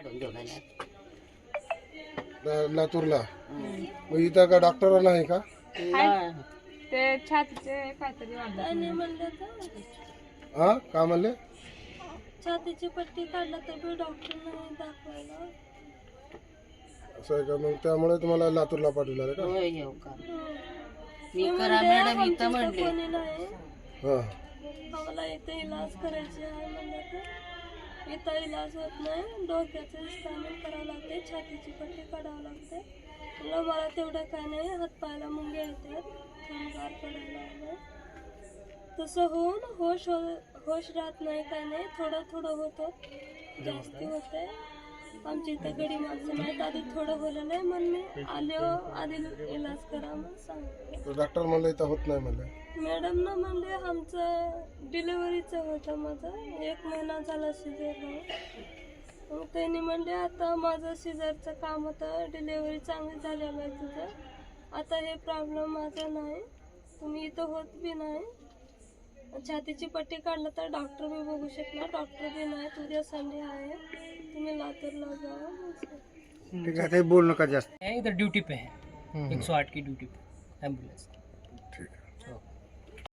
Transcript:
काढून लातूरला. मग इथं का डॉक्टर नाही का? ते छातीचे काहीतरी हा? का म्हणले? छातीची पट्टी काढला तर बी डॉक्टर नाही दाखवायला. असं आहे का? मग त्यामुळे तुम्हाला लातूरला पाठवलं आहे का? होय येऊ का? मी करा मॅडम इथं म्हणले. हा. आम्हाला इथे इलाज करायचे आहे म्हणलं तर. इथं इलाज होत नाही. डोक्याचं स्कॅनिंग करावं लागते. छातीची पट्टी काढावं लागते. म्हणलं मला तेवढं काय नाही. हातपायला मुंग्या येतात. थंडगार पडायला लागलं. तसं होऊन होश हो होश राहत नाही काय नाही. थोडं थोडं होतं. जास्ती होतंय. आमच्या इथं गडी माणसं नाहीत. आधी थोडं नाही म्हणून मी. आले हो, आधी इलाज करा सांगितलं. तर डॉक्टर म्हणलं इथं होत नाही म्हणले. मॅडम ना म्हणले आमचं डिलिव्हरीचं होतं माझं. एक महिना झाला सिझर मग त्यांनी म्हणले आता माझं सिझरचं काम होतं. डिलिव्हरी चांगली झालेलं आहे तुझं. आता हे प्रॉब्लेम माझं नाही. तुम्ही इथं होत बी नाही. छातीची पट्टी काढलं तर डॉक्टर भी बघू शकणार. डॉक्टर भी नहीं उद्या संडे तुम्हें लातर लातूरला जा ठीक है ते बोल नका जास्त. है इधर ड्यूटी पे है एक सौ आठ की ड्यूटी पे. एंबुलेंस